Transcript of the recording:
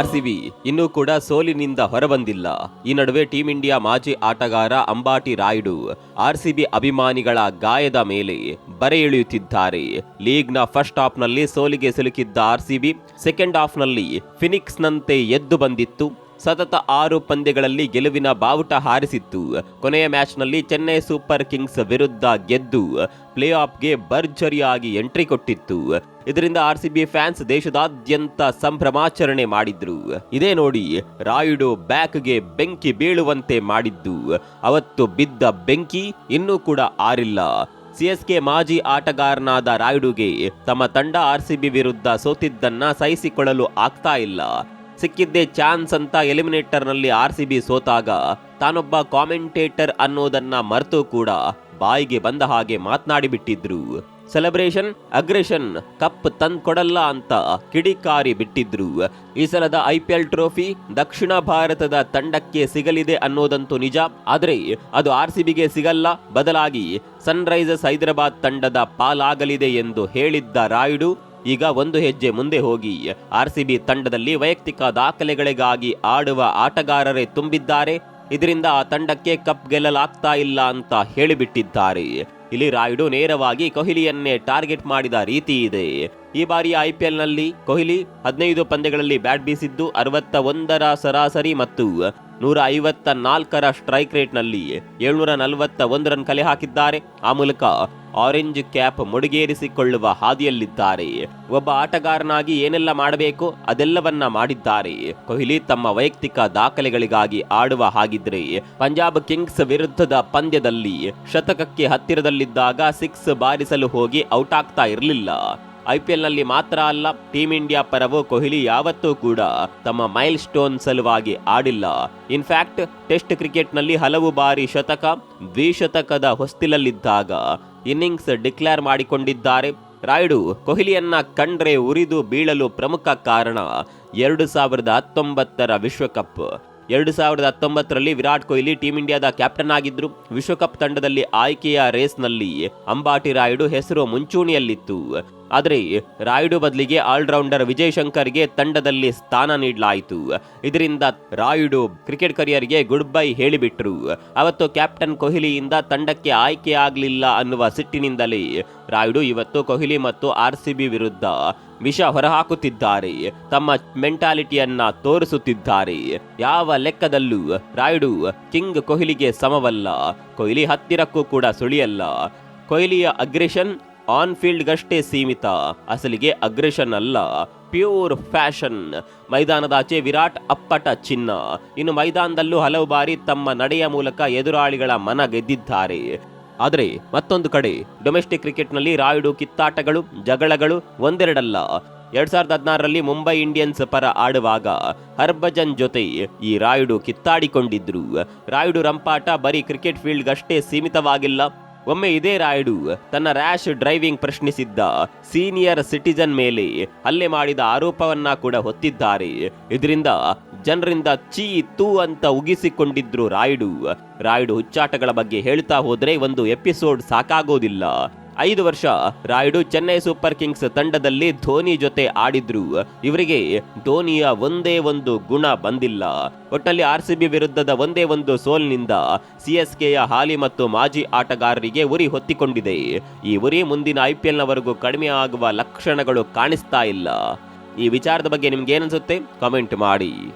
RCB ಇನ್ನೂ ಕೂಡ ಸೋಲಿನಿಂದ ಹೊರಬಂದಿಲ್ಲ. ಈ ನಡುವೆ ಟೀಂ ಇಂಡಿಯಾ ಮಾಜಿ ಆಟಗಾರ ಅಂಬಾಟಿ ರಾಯುಡು ಆರ್ಸಿಬಿ ಅಭಿಮಾನಿಗಳ ಗಾಯದ ಮೇಲೆ ಬರೆ ಎಳೆಯುತ್ತಿದ್ದಾರೆ. ಲೀಗ್ನ ಫಸ್ಟ್ ಹಾಫ್ನಲ್ಲಿ ಸೋಲಿಗೆ ಸಿಲುಕಿದ್ದ ಆರ್ಸಿಬಿ ಸೆಕೆಂಡ್ ಹಾಫ್ನಲ್ಲಿ ಫಿನಿಕ್ಸ್ನಂತೆ ಎದ್ದು ಬಂದಿತ್ತು. ಸತತ ಆರು ಪಂದ್ಯಗಳಲ್ಲಿ ಗೆಲುವಿನ ಬಾವುಟ ಹಾರಿಸಿತ್ತು. ಕೊನೆಯ ಮ್ಯಾಚ್ನಲ್ಲಿ ಚೆನ್ನೈ ಸೂಪರ್ ಕಿಂಗ್ಸ್ ವಿರುದ್ಧ ಗೆದ್ದು ಪ್ಲೇ ಆಫ್ಗೆ ಭರ್ಜರಿಯಾಗಿ ಎಂಟ್ರಿ ಕೊಟ್ಟಿತ್ತು. ಇದರಿಂದ ಆರ್ ಸಿ ಬಿ ಫ್ಯಾನ್ಸ್ ದೇಶದಾದ್ಯಂತ ಸಂಭ್ರಮಾಚರಣೆ ಮಾಡಿದ್ರು. ಇದೇ ನೋಡಿ ರಾಯುಡು ಬ್ಯಾಕ್ಗೆ ಬೆಂಕಿ ಬೀಳುವಂತೆ ಮಾಡಿದ್ದು. ಅವತ್ತು ಬಿದ್ದ ಬೆಂಕಿ ಇನ್ನೂ ಕೂಡ ಆರಿಲ್ಲ. ಸಿಎಸ್ಕೆ ಮಾಜಿ ಆಟಗಾರನಾದ ರಾಯುಡುಗೆ ತಮ್ಮ ತಂಡ ಆರ್ಸಿಬಿ ವಿರುದ್ಧ ಸೋತಿದ್ದನ್ನ ಸಹಿಸಿಕೊಳ್ಳಲು ಆಗ್ತಾ ಇಲ್ಲ. ಸಿಕ್ಕಿದ್ದೇ ಚಾನ್ಸ್ ಅಂತ ಎಲಿಮಿನೇಟರ್ನಲ್ಲಿ ಆರ್ ಸಿ ಬಿ ಸೋತಾಗ ತಾನೊಬ್ಬ ಕಾಮೆಂಟೇಟರ್ ಅನ್ನೋದನ್ನ ಮರೆತು ಕೂಡ ಬಾಯಿಗೆ ಬಂದ ಹಾಗೆ ಮಾತನಾಡಿಬಿಟ್ಟಿದ್ರು. ಸೆಲೆಬ್ರೇಷನ್ ಅಗ್ರೆಷನ್ ಕಪ್ ತಂದ್ಕೊಡಲ್ಲ ಅಂತ ಕಿಡಿಕಾರಿ ಬಿಟ್ಟಿದ್ರು. ಈ ಸಲದ ಐ ಪಿ ಎಲ್ ಟ್ರೋಫಿ ದಕ್ಷಿಣ ಭಾರತದ ತಂಡಕ್ಕೆ ಸಿಗಲಿದೆ ಅನ್ನೋದಂತೂ ನಿಜ. ಆದರೆ ಅದು ಆರ್ ಸಿ ಬಿಗೆ ಸಿಗಲ್ಲ. ಬದಲಾಗಿ ಸನ್ರೈಸರ್ಸ್ ಹೈದರಾಬಾದ್ ತಂಡದ ಪಾಲಾಗಲಿದೆ ಎಂದು ಹೇಳಿದ್ದ ರಾಯುಡು, ಈಗ ಒಂದು ಹೆಜ್ಜೆ ಮುಂದೆ ಹೋಗಿ. ಆರ್ ಸಿ ಬಿ ತಂಡದಲ್ಲಿ ವೈಯಕ್ತಿಕ ದಾಖಲೆಗಳಿಗಾಗಿ ಆಡುವ ಆಟಗಾರರೇ ತುಂಬಿದ್ದಾರೆ. ಇದರಿಂದ ಆ ತಂಡಕ್ಕೆ ಕಪ್ ಗೆಲ್ಲಲಾಗ್ತಾ ಇಲ್ಲ ಅಂತ ಹೇಳಿಬಿಟ್ಟಿದ್ದಾರೆ. ಇಲ್ಲಿ ರಾಯುಡು ನೇರವಾಗಿ ಕೊಹ್ಲಿಯನ್ನೇ ಟಾರ್ಗೆಟ್ ಮಾಡಿದ ರೀತಿ ಇದೆ. ಈ ಬಾರಿಯ ಐಪಿಎಲ್ನಲ್ಲಿ ಕೊಹ್ಲಿ ಹದಿನೈದು ಪಂದ್ಯಗಳಲ್ಲಿ ಬ್ಯಾಟ್ ಬೀಸಿದ್ದು ಅರವತ್ತ ಒಂದರ ಸರಾಸರಿ ಮತ್ತು ನೂರ ಐವತ್ತ ನಾಲ್ಕರ ಸ್ಟ್ರೈಕ್ ರೇಟ್ನಲ್ಲಿ ಏಳ್ನೂರ ನಲವತ್ತ ಒಂದು ರನ್ ಕಲೆ ಹಾಕಿದ್ದಾರೆ. ಆ ಮೂಲಕ ಆರೆಂಜ್ ಕ್ಯಾಪ್ ಮುಡಿಗೇರಿಸಿಕೊಳ್ಳುವ ಹಾದಿಯಲ್ಲಿದ್ದಾರೆ. ಒಬ್ಬ ಆಟಗಾರನಾಗಿ ಏನೆಲ್ಲ ಮಾಡಬೇಕು ಅದೆಲ್ಲವನ್ನ ಮಾಡಿದ್ದಾರೆ. ಕೊಹ್ಲಿ ತಮ್ಮ ವೈಯಕ್ತಿಕ ದಾಖಲೆಗಳಿಗಾಗಿ ಆಡುವ ಹಾಗಿದ್ರೆ ಪಂಜಾಬ್ ಕಿಂಗ್ಸ್ ವಿರುದ್ಧದ ಪಂದ್ಯದಲ್ಲಿ ಶತಕಕ್ಕೆ ಹತ್ತಿರದಲ್ಲಿದ್ದಾಗ ಸಿಕ್ಸ್ ಬಾರಿಸಲು ಹೋಗಿ ಔಟ್ ಆಗ್ತಾ ಇರಲಿಲ್ಲ. ಐಪಿಎಲ್ನಲ್ಲಿ ಮಾತ್ರ ಅಲ್ಲ, ಟೀಂ ಇಂಡಿಯಾ ಪರವು ಕೊಹ್ಲಿ ಯಾವತ್ತೂ ಕೂಡ ತಮ್ಮ ಮೈಲ್ ಸ್ಟೋನ್ ಸಲುವಾಗಿ ಆಡಿಲ್ಲ. ಇನ್ಫ್ಯಾಕ್ಟ್ ಟೆಸ್ಟ್ ಕ್ರಿಕೆಟ್ನಲ್ಲಿ ಹಲವು ಬಾರಿ ಶತಕ, ದ್ವಿಶತಕದ ಹೊಸ್ತಿಲಲ್ಲಿದ್ದಾಗ ಇನ್ನಿಂಗ್ಸ್ ಡಿಕ್ಲೇರ್ ಮಾಡಿಕೊಂಡಿದ್ದಾರೆ. ರಾಯ್ಡು, ಕೊಹ್ಲಿಯನ್ನ ಕಂಡ್ರೆ ಉರಿದು ಬೀಳಲು ಪ್ರಮುಖ ಕಾರಣ ಎರಡು ಸಾವಿರದ ಹತ್ತೊಂಬತ್ತರ ವಿಶ್ವಕಪ್. ಎರಡು ಸಾವಿರದ ಹತ್ತೊಂಬತ್ತರಲ್ಲಿ ವಿರಾಟ್ ಕೊಹ್ಲಿ ಟೀಂ ಇಂಡಿಯಾದ ಕ್ಯಾಪ್ಟನ್ ಆಗಿದ್ದರು ವಿಶ್ವಕಪ್ ತಂಡದಲ್ಲಿ ಆಯ್ಕೆಯ ರೇಸ್ನಲ್ಲಿ ಅಂಬಾಟಿ ರಾಯುಡು ಹೆಸರು ಮುಂಚೂಣಿಯಲ್ಲಿತ್ತು. ಆದರೆ ರಾಯುಡು ಬದಲಿಗೆ ಆಲ್ರೌಂಡರ್ ವಿಜಯ್ ಶಂಕರ್ಗೆ ತಂಡದಲ್ಲಿ ಸ್ಥಾನ ನೀಡಲಾಯಿತು. ಇದರಿಂದ ರಾಯುಡು ಕ್ರಿಕೆಟ್ ಕರಿಯರ್ಗೆ ಗುಡ್ ಬೈ ಹೇಳಿಬಿಟ್ರು. ಅವತ್ತು ಕ್ಯಾಪ್ಟನ್ ಕೊಹ್ಲಿಯಿಂದ ತಂಡಕ್ಕೆ ಆಯ್ಕೆಯಾಗಲಿಲ್ಲ ಅನ್ನುವ ಸಿಟ್ಟಿನಿಂದಲೇ ರಾಯುಡು ಇವತ್ತು ಕೊಹ್ಲಿ ಮತ್ತು ಆರ್ ಸಿ ಬಿ ವಿರುದ್ಧ ವಿಷ ಹೊರಹಾಕುತ್ತಿದ್ದಾರೆ. ತಮ್ಮ ಮೆಂಟಾಲಿಟಿಯನ್ನ ತೋರಿಸುತ್ತಿದ್ದಾರೆ. ಯಾವ ಲೆಕ್ಕದಲ್ಲೂ ರಾಯ್ಡು ಕಿಂಗ್ ಕೊಹ್ಲಿಗೆ ಸಮವಲ್ಲ. ಕೊಹ್ಲಿ ಹತ್ತಿರಕ್ಕೂ ಕೂಡ ಸುಳಿಯಲ್ಲ. ಕೊಹ್ಲಿಯ ಅಗ್ರೆಷನ್ ಆನ್ ಫೀಲ್ಡ್ಗಷ್ಟೇ ಸೀಮಿತ. ಅಸಲಿಗೆ ಅಗ್ರೆಷನ್ ಅಲ್ಲ, ಪ್ಯೂರ್ ಫ್ಯಾಷನ್. ಮೈದಾನದಾಚೆ ವಿರಾಟ್ ಅಪ್ಪಟ ಚಿನ್ನ. ಇನ್ನು ಮೈದಾನದಲ್ಲೂ ಹಲವು ಬಾರಿ ತಮ್ಮ ನಡೆಯ ಮೂಲಕ ಎದುರಾಳಿಗಳ ಮನ ಗೆದ್ದಿದ್ದಾರೆ. ಆದರೆ ಮತ್ತೊಂದು ಕಡೆ ಡೊಮೆಸ್ಟಿಕ್ ಕ್ರಿಕೆಟ್ನಲ್ಲಿ ರಾಯುಡು ಕಿತ್ತಾಟಗಳು, ಜಗಳಗಳು ಒಂದೆರಡಲ್ಲ. ಎರಡ್ ಸಾವಿರದ ಹದಿನಾರರಲ್ಲಿ ಮುಂಬೈ ಇಂಡಿಯನ್ಸ್ ಪರ ಆಡುವಾಗ ಹರ್ಭಜನ್ ಜೊತೆ ಈ ರಾಯುಡು ಕಿತ್ತಾಡಿಕೊಂಡಿದ್ರು. ರಾಯುಡು ರಂಪಾಟ ಬರೀ ಕ್ರಿಕೆಟ್ ಫೀಲ್ಡ್ಗಷ್ಟೇ ಸೀಮಿತವಾಗಿಲ್ಲ. ಒಮ್ಮೆ ಇದೇ ರಾಯ್ಡು ತನ್ನ ರ್ಯಾಶ್ ಡ್ರೈವಿಂಗ್ ಪ್ರಶ್ನಿಸಿದ್ದ ಸೀನಿಯರ್ ಸಿಟಿಜನ್ ಮೇಲೆ ಹಲ್ಲೆ ಮಾಡಿದ ಆರೋಪವನ್ನ ಕೂಡ ಹೊತ್ತಿದ್ದಾರೆ. ಇದರಿಂದ ಜನರಿಂದ ಚೀ ತೂ ಅಂತ ಉಗಿಸಿಕೊಂಡಿದ್ರು ರಾಯ್ಡು. ರಾಯ್ಡು ಹುಚ್ಚಾಟಗಳ ಬಗ್ಗೆ ಹೇಳ್ತಾ ಹೋದ್ರೆ ಒಂದು ಎಪಿಸೋಡ್ ಸಾಕಾಗೋದಿಲ್ಲ. ಐದು ವರ್ಷ ರಾಯುಡು ಚೆನ್ನೈ ಸೂಪರ್ ಕಿಂಗ್ಸ್ ತಂಡದಲ್ಲಿ ಧೋನಿ ಜೊತೆ ಆಡಿದ್ರು. ಇವರಿಗೆ ಧೋನಿಯ ಒಂದೇ ಒಂದು ಗುಣ ಬಂದಿಲ್ಲ. ಒಟ್ಟಲ್ಲಿ ಆರ್ ಸಿ ಬಿ ವಿರುದ್ಧದ ಒಂದೇ ಒಂದು ಸೋಲ್ನಿಂದ ಸಿಎಸ್ಕೆಯ ಹಾಲಿ ಮತ್ತು ಮಾಜಿ ಆಟಗಾರರಿಗೆ ಉರಿ ಹೊತ್ತಿಕೊಂಡಿದೆ. ಈ ಉರಿ ಮುಂದಿನ ಐ ಪಿ ಎಲ್ನವರೆಗೂ ಕಡಿಮೆ ಆಗುವ ಲಕ್ಷಣಗಳು ಕಾಣಿಸ್ತಾ ಇಲ್ಲ. ಈ ವಿಚಾರದ ಬಗ್ಗೆ ನಿಮ್ಗೆ ಏನನ್ಸುತ್ತೆ ಕಾಮೆಂಟ್ ಮಾಡಿ.